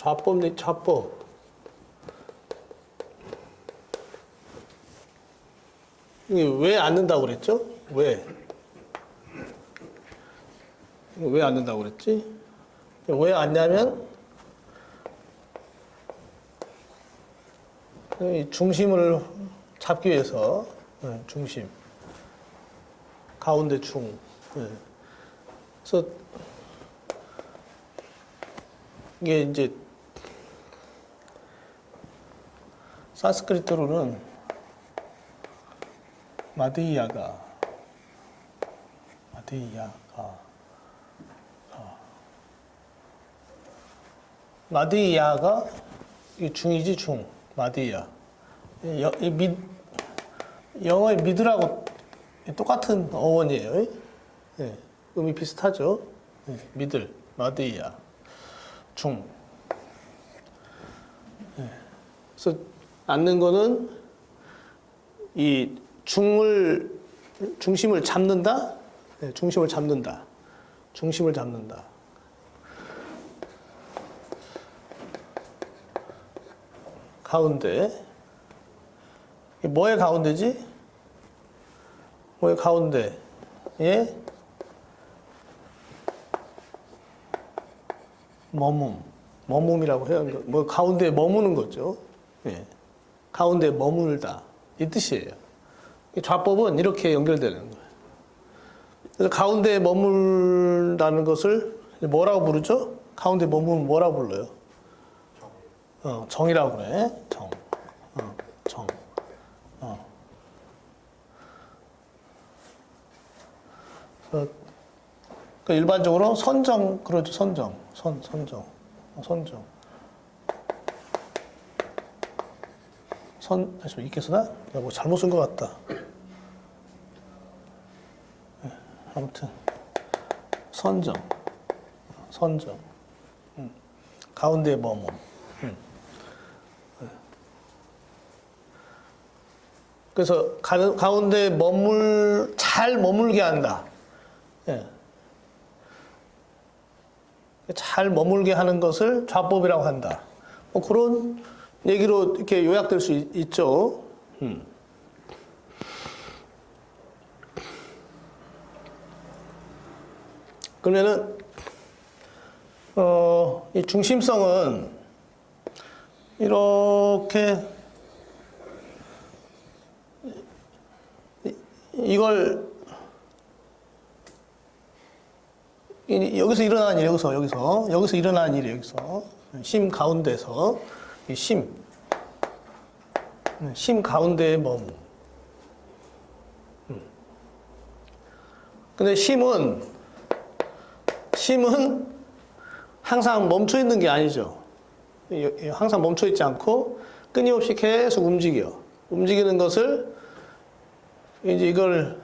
좌법, 내- 좌법. 이게 왜 앉는다고 그랬죠? 왜? 왜 앉는다고 그랬지? 왜 앉냐면 이 중심을 잡기 위해서 네, 중심 가운데 중 네. 그래서 이게 이제 산스크리트로는 마디야가 마디야가 아. 마디야가 이 중이지 중 미, 영어의 미드라고 똑같은 어원이에요. 예, 음이 비슷하죠. 예, 미들 마디야 중. 예, 그래서 앉는 거는 이 중을 중심을 잡는다. 네, 중심을 잡는다. 중심을 잡는다. 가운데. 뭐의 가운데지? 뭐의 가운데? 예? 머문. 머문이라고 해요. 뭐 가운데에 머무는 거죠. 예. 가운데에 머물다. 이 뜻이에요. 이 좌법은 이렇게 연결되는 거예요. 그래서 가운데에 머물다는 것을 뭐라고 부르죠? 가운데 머물면 뭐라고 불러요? 어, 정이라고 그래. 정. 어, 정. 어. 그래서 그 일반적으로 선정 그러죠. 선정. 선 선정. 어, 선정. 선, 좀 이렇게 쓰나? 내가 뭐 잘못 쓴 것 같다. 네, 아무튼, 선정. 선정. 음. 가운데 머문. 음. 네. 그래서 가, 가운데 머물, 잘 머물게 한다. 예. 잘 머물게 하는 것을 좌법이라고 한다. 뭐 그런 얘기로 이렇게 요약될 수 있, 있죠. 음. 그러면은 어, 이 중심성은 이렇게 이- 이걸 이- 여기서 일어나는 일, 여기서, 여기서, 여기서 일어나는 일이 여기서. 심 가운데서, 이 심. 심 가운데에 머무. 음. 근데 심은, 심은 항상 멈춰 있는 게 아니죠. 항상 멈춰 있지 않고 끊임없이 계속 움직여. 움직이는 것을 이제 이걸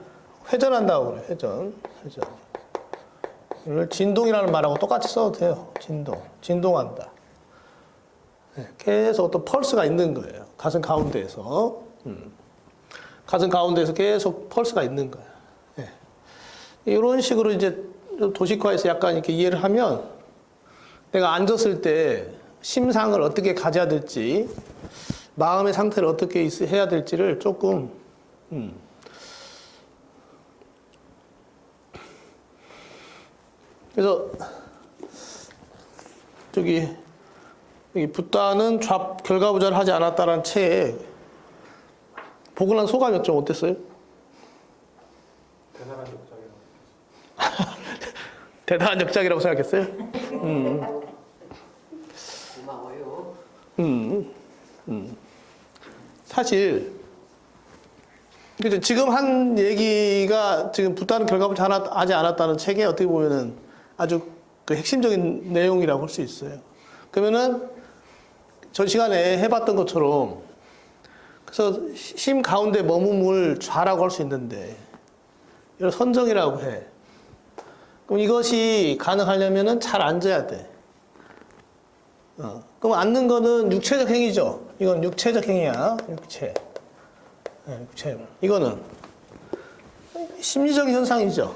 회전한다고 그래요. 회전. 회전. 진동이라는 말하고 똑같이 써도 돼요. 진동. 진동한다. 네, 계속 어떤 펄스가 있는 거예요. 가슴 가운데에서. 음. 가슴 가운데에서 계속 펄스가 있는 거예요. 네. 이런 식으로 이제 좀 도식화해서 약간 이렇게 이해를 하면 내가 앉았을 때 심상을 어떻게 가져야 될지, 마음의 상태를 어떻게 있- 해야 될지를 조금, 음, 그래서 저기 여기 붓다는 좌 결과 부자를 하지 않았다라는 책에 보고 난 소감이 좀 어땠어요? 대단한 역작이라고. 대단한 역작이라고 생각했어요? 고마워요. 음, 음. 사실 그죠 지금 한 얘기가 지금 붓다는 결과부자 하나 하지 않았다는 책에 어떻게 보면은 아주 그 핵심적인 내용이라고 할 수 있어요. 그러면은 전 시간에 해봤던 것처럼 그래서 심 가운데 머금을 좌라고 할 수 있는데 이걸 선정이라고 해. 그럼 이것이 가능하려면은 잘 앉아야 돼. 어. 그럼 앉는 거는 육체적 행위죠. 이건 육체적 행위야. 육체. 네, 육체. 이거는 심리적인 현상이죠.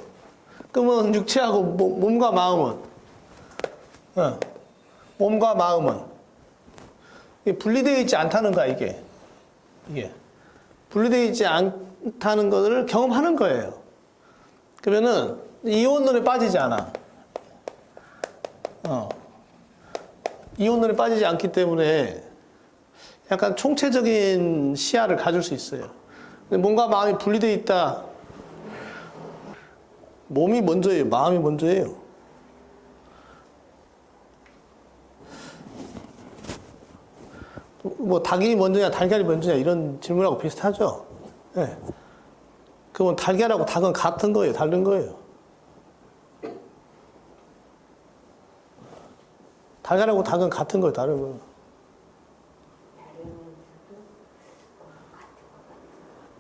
그러면 육체하고 몸- 몸과 마음은 어. 몸과 마음은 이게 분리되어 있지 않다는 거야 이게 이게 분리되어 있지 않다는 것을 경험하는 거예요. 그러면은 이혼론에 빠지지 않아. 어. 이혼론에 빠지지 않기 때문에 약간 총체적인 시야를 가질 수 있어요. 몸과 마음이 분리되어 있다. 몸이 먼저예요. 마음이 먼저예요. 뭐 닭이 먼저냐 달걀이 먼저냐 이런 질문하고 비슷하죠. 예. 그건 달걀하고 닭은 같은 거예요. 다른 거예요. 달걀하고 닭은 같은 거예요. 다른 거예요.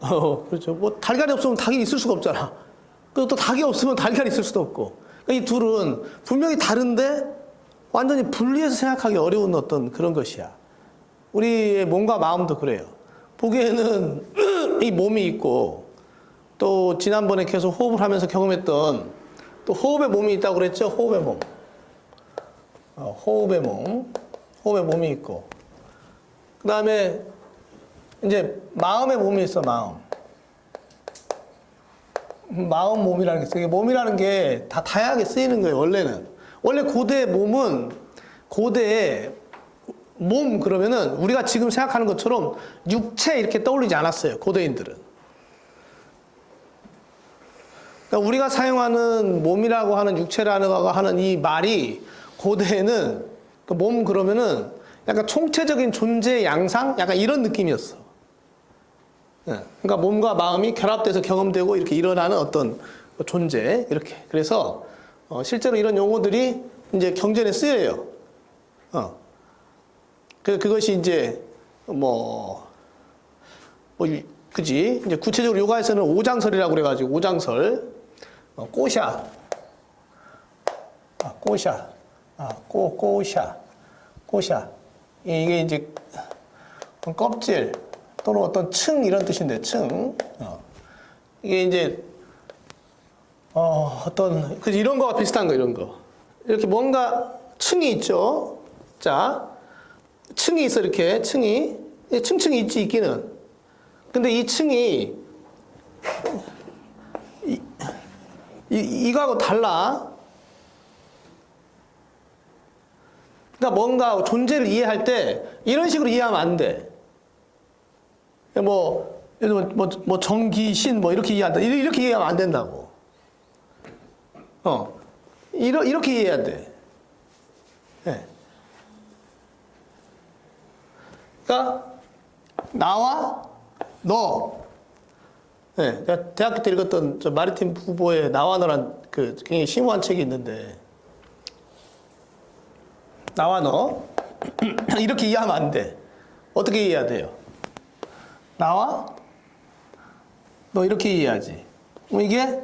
어, 그렇죠. 뭐 달걀이 없으면 닭이 있을 수가 없잖아. 그리고 또 닭이 없으면 달걀이 있을 수도 없고. 그러니까 이 둘은 분명히 다른데 완전히 분리해서 생각하기 어려운 어떤 그런 것이야. 우리의 몸과 마음도 그래요. 보기에는 이 몸이 있고 또 지난번에 계속 호흡을 하면서 경험했던 또 호흡의 몸이 있다고 그랬죠? 호흡의 몸. 어, 호흡의 몸. 호흡의 몸이 있고. 그 다음에 이제 마음의 몸이 있어, 마음. 마음 몸이라는 게 있어요. 몸이라는 게 다 다양하게 쓰이는 거예요, 원래는. 원래 고대의 몸은 고대의 몸 그러면은 우리가 지금 생각하는 것처럼 육체 이렇게 떠올리지 않았어요, 고대인들은. 그러니까 우리가 사용하는 몸이라고 하는 육체라고 하는 이 말이 고대에는 그 몸 그러면은 약간 총체적인 존재 양상 약간 이런 느낌이었어. 예. 그러니까 몸과 마음이 결합돼서 경험되고 이렇게 일어나는 어떤 존재 이렇게. 그래서 어, 실제로 이런 용어들이 이제 경전에 쓰여요. 어. 그 그것이 이제 뭐, 뭐 유- 그지? 이제 구체적으로 요가에서는 오장설이라고 그래가지고 오장설, 어, 꼬샤, 아, 꼬샤, 아, 꼬 꼬샤, 꼬샤. 이- 이게 이제 껍질 또는 어떤 층 이런 뜻인데 층. 어. 이게 이제 어, 어떤 그 이런 거와 비슷한 거 이런 거. 이렇게 뭔가 층이 있죠. 자, 층이 있어 이렇게 층이 이 층층이 있지 있기는. 근데 이 층이 이, 이 이거하고 달라. 그러니까 뭔가 존재를 이해할 때 이런 식으로 이해하면 안 돼. 뭐, 들면 뭐, 뭐 정기, 신, 뭐 이렇게 이해한다. 이렇게 이해하면 안 된다고. 어. 이러, 이렇게 이해해야 돼. 그러니까, 나와, 너. 예. 내가 대학교 때 읽었던 저 마리팀 후보의 나와 너란 그 굉장히 심오한 책이 있는데, 나와 너. 이렇게 이해하면 안 돼. 어떻게 이해해야 돼요? 나와? 너 이렇게 이해하지. 그럼 이게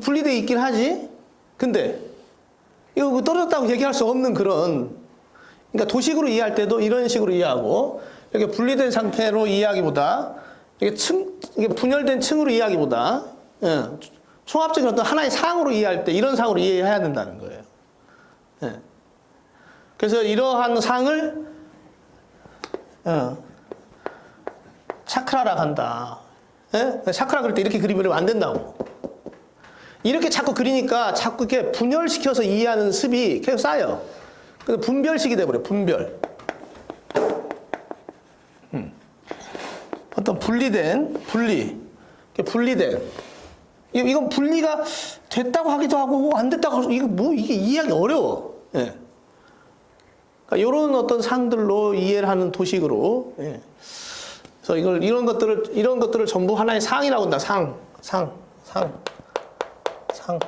분리되어 있긴 하지. 근데 이거 뭐 떨어졌다고 얘기할 수 없는 그런 그러니까 도식으로 이해할 때도 이런 식으로 이해하고 이렇게 분리된 상태로 이해하기보다 이게 층 이게 분열된 층으로 이해하기보다 예, 총합적인 어떤 하나의 상으로 이해할 때 이런 상으로 이해해야 된다는 거예요. 예. 그래서 이러한 상을 어, 차크라라 한다. 예? 차크라 그릴 때 이렇게 그리면 안 된다고. 이렇게 자꾸 그리니까 자꾸 이렇게 분열시켜서 이해하는 습이 계속 쌓여. 그래서 분별식이 돼버려, 분별. 음. 어떤 분리된, 분리. 분리된. 이- 이건 분리가 됐다고 하기도 하고, 안 됐다고 하고, 이거 뭐, 이게 이해하기 어려워. 예. 그러니까 이런 어떤 상들로 이해를 하는 도식으로. 예. 그래서 이걸 이런 것들을 이런 것들을 전부 하나의 상이라고 한다. 상, 상, 상, 상.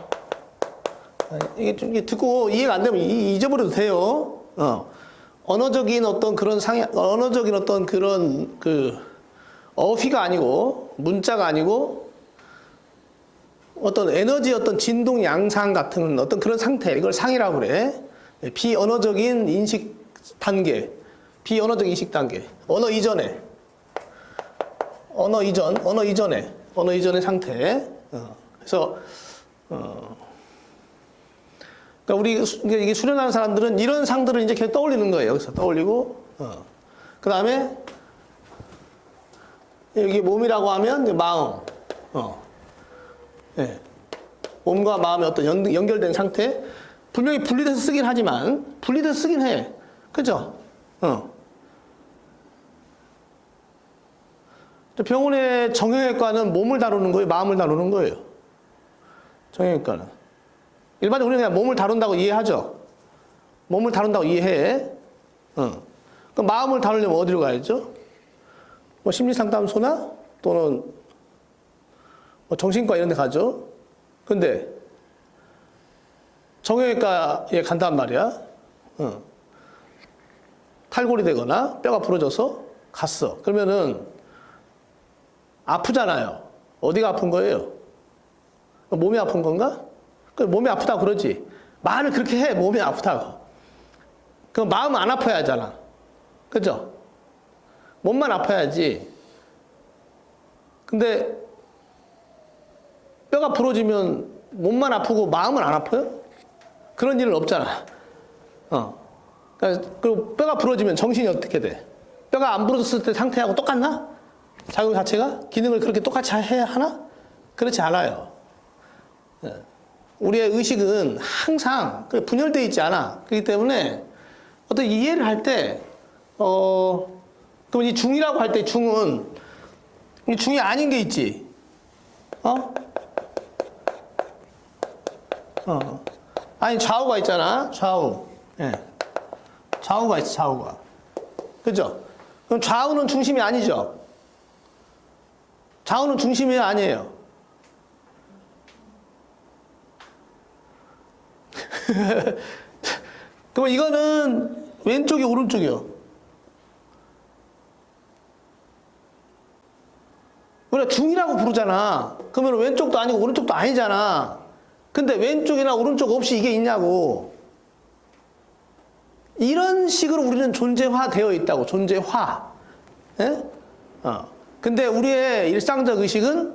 아, 이게 좀 듣고 이해가 안 되면 이- 잊어버려도 돼요. 어. 언어적인 어떤 그런 상, 언어적인 어떤 그런 그 어휘가 아니고 문자가 아니고 어떤 에너지 어떤 진동 양상 같은 어떤 그런 상태 이걸 상이라고 그래. 예, 비언어적인 인식 단계, 비언어적 인식 단계, 언어 이전에, 언어 이전, 언어 이전에, 언어 이전의 상태. 어, 그래서 어, 그러니까 우리 수- 이게 수련하는 사람들은 이런 상들을 이제 계속 떠올리는 거예요. 여기서 떠올리고, 어. 그 다음에 여기 몸이라고 하면 마음, 어. 예. 몸과 마음의 어떤 연, 연결된 상태. 분명히 분리돼서 쓰긴 하지만 분리돼서 쓰긴 해. 그죠? 어. 병원의 정형외과는 몸을 다루는 거예요, 마음을 다루는 거예요. 정형외과는. 일반적으로 우리는 그냥 몸을 다룬다고 이해하죠. 몸을 다룬다고 이해해. 어. 그럼 마음을 다루려면 어디로 가야죠? 뭐 심리상담소나 또는 뭐 정신과 이런 데 가죠. 근데 정형외과에 간단 말이야. 어. 탈골이 되거나 뼈가 부러져서 갔어. 그러면은 아프잖아요. 어디가 아픈 거예요? 몸이 아픈 건가? 그 몸이 아프다고 그러지. 말을 그렇게 해. 몸이 아프다고. 그럼 마음은 안 아파야 하잖아. 그죠? 몸만 아파야지. 근데 뼈가 부러지면 몸만 아프고 마음은 안 아파요? 그런 일은 없잖아. 어. 그러니까 그리고 뼈가 부러지면 정신이 어떻게 돼? 뼈가 안 부러졌을 때 상태하고 똑같나? 작용 자체가 기능을 그렇게 똑같이 해야 하나? 그렇지 않아요. 예. 우리의 의식은 항상 그 분열되어 있지 않아. 그렇기 때문에 어떤 이해를 할 때, 어, 그럼 이 중이라고 할 때 중은 이 중이 아닌 게 있지. 어? 어. 아니, 좌우가 있잖아. 좌우. 예. 좌우가 있어, 좌우가. 그죠? 그럼 좌우는 중심이 아니죠? 좌우는 중심이 아니에요. 그럼 이거는 왼쪽이 오른쪽이요. 우리가 중이라고 부르잖아. 그러면 왼쪽도 아니고 오른쪽도 아니잖아. 근데 왼쪽이나 오른쪽 없이 이게 있냐고. 이런 식으로 우리는 존재화 되어 있다고. 존재화. 예? 어. 근데 우리의 일상적 의식은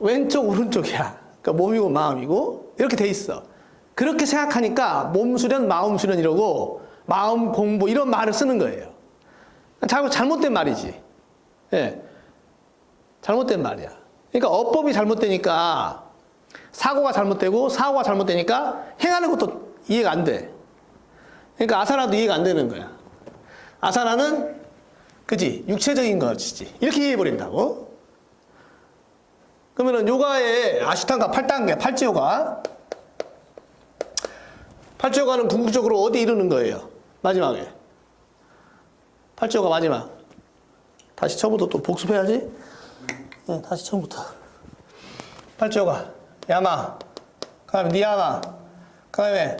왼쪽, 오른쪽이야. 그러니까 몸이고 마음이고 이렇게 돼 있어. 그렇게 생각하니까 몸 수련, 마음 수련 이러고 마음 공부 이런 말을 쓰는 거예요. 잘, 잘못된 말이지. 예. 잘못된 말이야. 그러니까 어법이 잘못되니까 사고가 잘못되고 사고가 잘못되니까 행하는 것도 이해가 안 돼. 그러니까 아사나도 이해가 안 되는 거야. 아사나는 그지 육체적인 것이지 이렇게 이해해 버린다고. 그러면은 요가의 아시탄가 8단계 팔찌 요가. 팔찌 요가는 궁극적으로 어디 이르는 거예요? 마지막에. 팔찌 요가 마지막. 다시 처음부터 또 복습해야지. 네, 다시 처음부터. 팔찌요가, 야마, 그 다음에 니야마, 그 다음에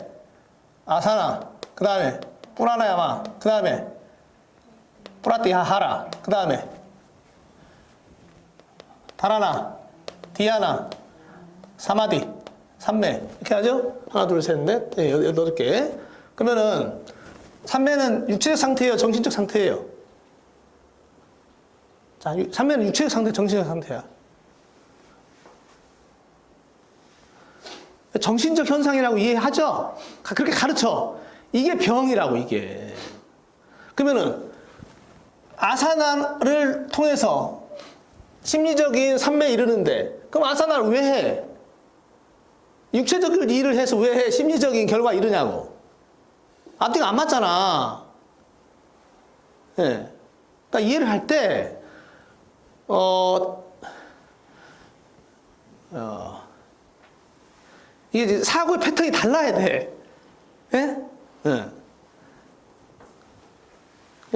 아사나, 그 다음에 뿌라나야마, 그 다음에 뿌라티하하라, 그 다음에 다라나, 디아나, 사마디, 삼매 이렇게 하죠? 하나, 둘, 셋, 넷, 네, 여- 여덟 개. 그러면은 삼매는 육체적 상태예요, 정신적 상태예요. 자, 유- 삼매는 육체적 상태, 정신적 상태야. 정신적 현상이라고 이해하죠? 가- 그렇게 가르쳐. 이게 병이라고, 이게. 그러면은, 아사나를 통해서 심리적인 삼매에 이르는데, 그럼 아사나를 왜 해? 육체적인 일을 해서 왜 해? 심리적인 결과 이르냐고. 앞뒤가 안 맞잖아. 예. 그러니까 이해를 할 때, 어, 어, 이게 사고의 패턴이 달라야 돼. 예? 예.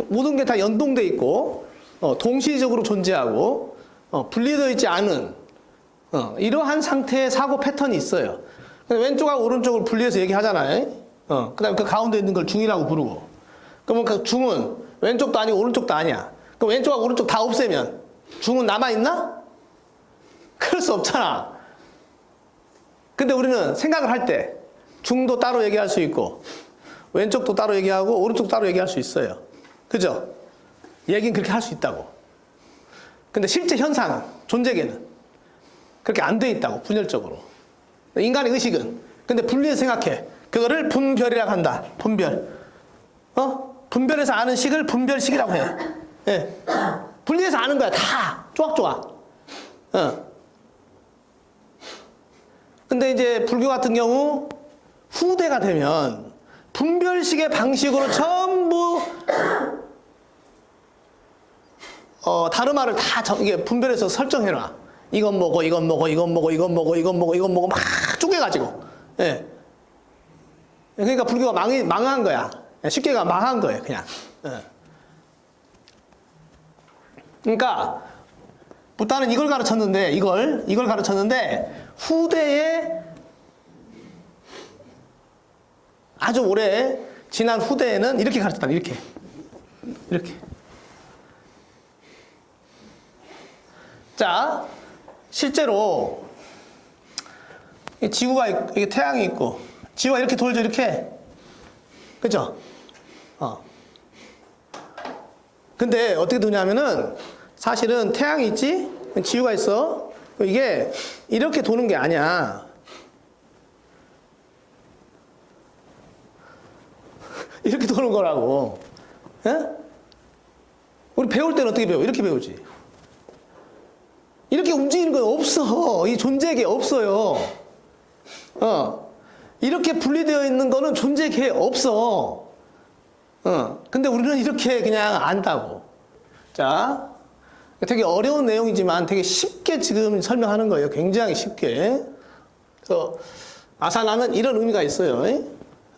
모든 게 다 연동돼 있고, 어, 동시적으로 존재하고, 어, 분리되어 있지 않은, 어, 이러한 상태의 사고 패턴이 있어요. 왼쪽하고 오른쪽을 분리해서 얘기하잖아요. 어, 그 다음에 그 가운데 있는 걸 중이라고 부르고. 그러면 그 중은 왼쪽도 아니고 오른쪽도 아니야. 그럼 왼쪽하고 오른쪽 다 없애면 중은 남아있나? 그럴 수 없잖아. 근데 우리는 생각을 할 때 중도 따로 얘기할 수 있고 왼쪽도 따로 얘기하고 오른쪽도 따로 얘기할 수 있어요. 그죠? 얘기는 그렇게 할 수 있다고. 근데 실제 현상은 존재계는 그렇게 안 돼 있다고 분열적으로. 인간의 의식은 근데 분리해서 생각해. 그거를 분별이라고 한다. 분별. 어? 분별해서 아는 식을 분별식이라고 해. 예. 분리해서 아는 거야. 다. 쪼각쪼각. 어. 근데 이제 불교 같은 경우 후대가 되면 분별식의 방식으로 전부 어, 다르마를 다 정- 이게 분별해서 설정해놔. 이건 뭐고, 이건 뭐고, 이건 뭐고, 이건 뭐고, 이건 뭐고, 이건 뭐고, 막 쪼개가지고. 예. 그러니까 불교가 망이, 망한 거야. 쉽게 가 망한 거예요, 그냥. 예. 그러니까, 부다는 이걸 가르쳤는데, 이걸, 이걸 가르쳤는데, 후대에 아주 오래 지난 후대에는 이렇게 가르쳤다, 이렇게. 이렇게. 자, 실제로 이 지구가 있- 이게 태양이 있고 지구가 이렇게 돌죠 이렇게. 그죠? 어. 근데 어떻게 도냐면은 사실은 태양이 있지? 지구가 있어? 이게 이렇게 도는 게 아니야. 이렇게 도는 거라고. 예? 우리 배울 때는 어떻게 배워? 이렇게 배우지 움직이는 건 없어. 이 존재계 없어요. 어. 이렇게 분리되어 있는 거는 존재계 없어. 어. 근데 우리는 이렇게 그냥 안다고. 자. 되게 어려운 내용이지만 되게 쉽게 지금 설명하는 거예요. 굉장히 쉽게. 그래서 아사나는 이런 의미가 있어요.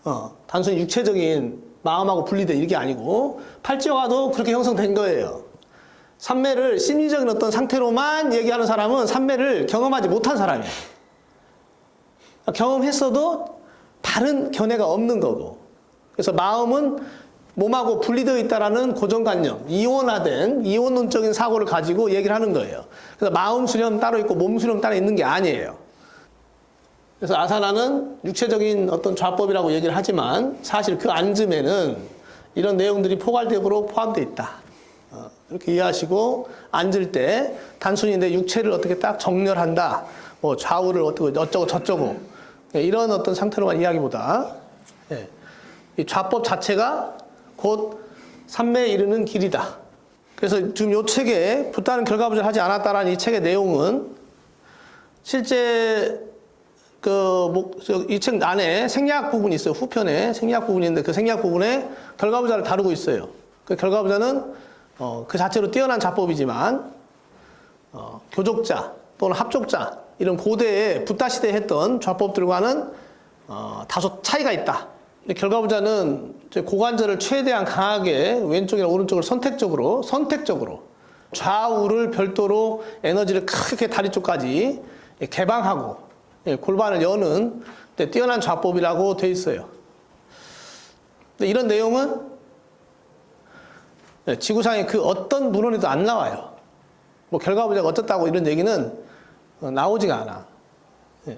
어. 단순히 육체적인 마음하고 분리돼 이게 아니고 팔찌화도 그렇게 형성된 거예요. 삼매를 심리적인 어떤 상태로만 얘기하는 사람은 삼매를 경험하지 못한 사람이에요. 경험했어도 다른 견해가 없는 거고. 그래서 마음은 몸하고 분리되어 있다라는 고정관념, 이원화된 이원론적인 사고를 가지고 얘기를 하는 거예요. 그래서 마음 수렴 따로 있고 몸 수렴 따로 있는 게 아니에요. 그래서 아사나는 육체적인 어떤 좌법이라고 얘기를 하지만 사실 그 안쯤에는 이런 내용들이 포괄적으로 포함되어 있다. 어, 이렇게 이해하시고 앉을 때 단순히 내 육체를 어떻게 딱 정렬한다. 뭐 좌우를 어떻게 어쩌고 저쩌고 예, 이런 어떤 상태로만 이야기보다 예, 이 좌법 자체가 곧 삼매에 이르는 길이다. 그래서 지금 이 책에 부다는 결과부절 하지 않았다라는 이 책의 내용은 실제 그이 책 안에 생략 부분이 있어요. 후편에 생략 부분이 있는데 그 생략 부분에 결과부자를 다루고 있어요. 그 결과부자는 어, 그 자체로 뛰어난 자법이지만 어, 교족자 또는 합족자 이런 고대에 붓다 시대에 했던 좌법들과는 어, 다소 차이가 있다. 이제 고관절을 최대한 강하게 왼쪽이나 오른쪽을 선택적으로 선택적으로 좌우를 별도로 에너지를 크게 다리 쪽까지 개방하고 예, 골반을 여는 네, 뛰어난 좌법이라고 돼 있어요. 이런 내용은 네, 지구상의 그 어떤 문헌에도 안 나와요. 뭐 결과부자가 어떻다고 이런 얘기는 어, 나오지가 않아. 예.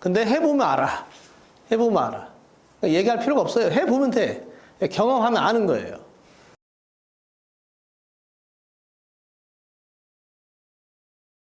근데 해보면 알아. 해보면 알아. 얘기할 필요가 없어요. 해보면 돼. 경험하면 아는 거예요.